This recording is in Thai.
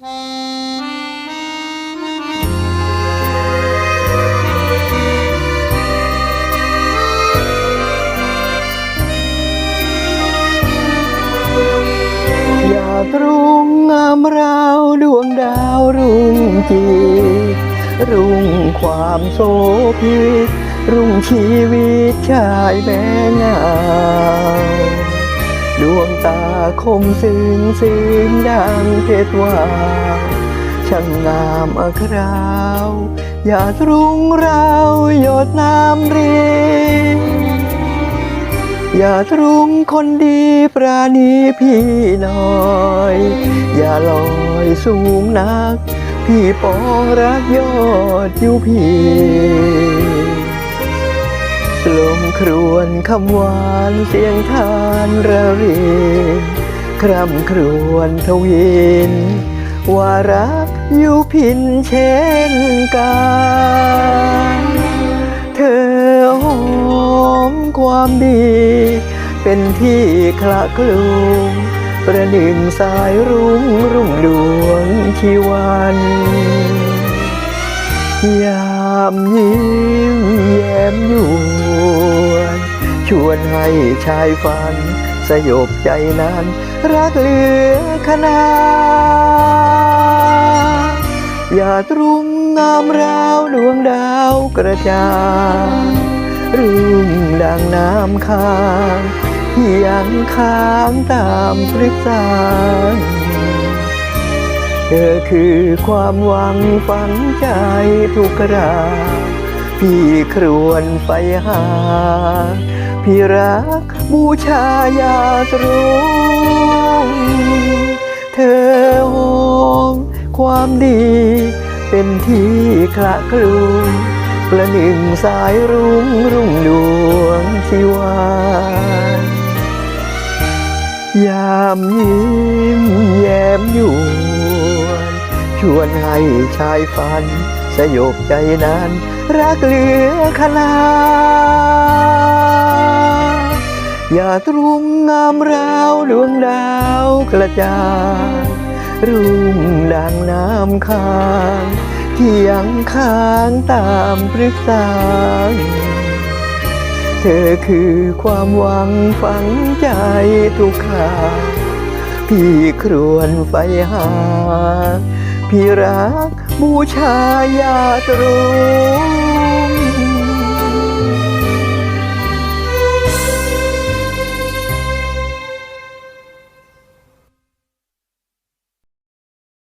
อย่าตรงงามราวดวงดาวรุ่งจีรุ่งความโสภิตรุ่งชีวิตชายแม่งา ดวงตาคมซึ้งซึ้งดังเพชรวาวช่างงามอคราวอย่าตรุงเราหยดน้ำรินอย่าตรุงคนดีปราณีพี่น่อย อย่าลอยสูงนัก พี่ปองรักยอดอยู่พี่ ลมครวนคำหวานเสียงทานระเรินคร่ำครวนทวินว่ารักอยู่พินเช่นกันเธอหอมความดี เป็นที่คละคลุมประหนึ่งสายรุ้งรุ่งดวงชีวันยามยิ้ม ชวนให้ชายฝัน สยบใจนั้น รักเหลือขนาอย่าตรุงงามราวดวงดาวกระจางรุ่งดังน้ำค้างที่ยังค้างตามพริกสางเธอคือความหวังฝังใจทุกราพี่ครวนไปหา พี่รักบูชายาตรงเธอหอมความดี เป็นที่คละคลุมประหนึ่งสายรุ้งรุ่งดวงชีวานยามยิ้มแย้มยวนชวนให้ชายฝัน สยบใจนั้น รักเหลือขนาด อย่าตรุงงามราวดวงดาวกระจางรุ่งดังน้ำค้างที่ยังค้างตามพฤกษาเธอคือความหวังฝังใจทุกขาพี่ครวนไฟหา พี่รักบูชายาตรุง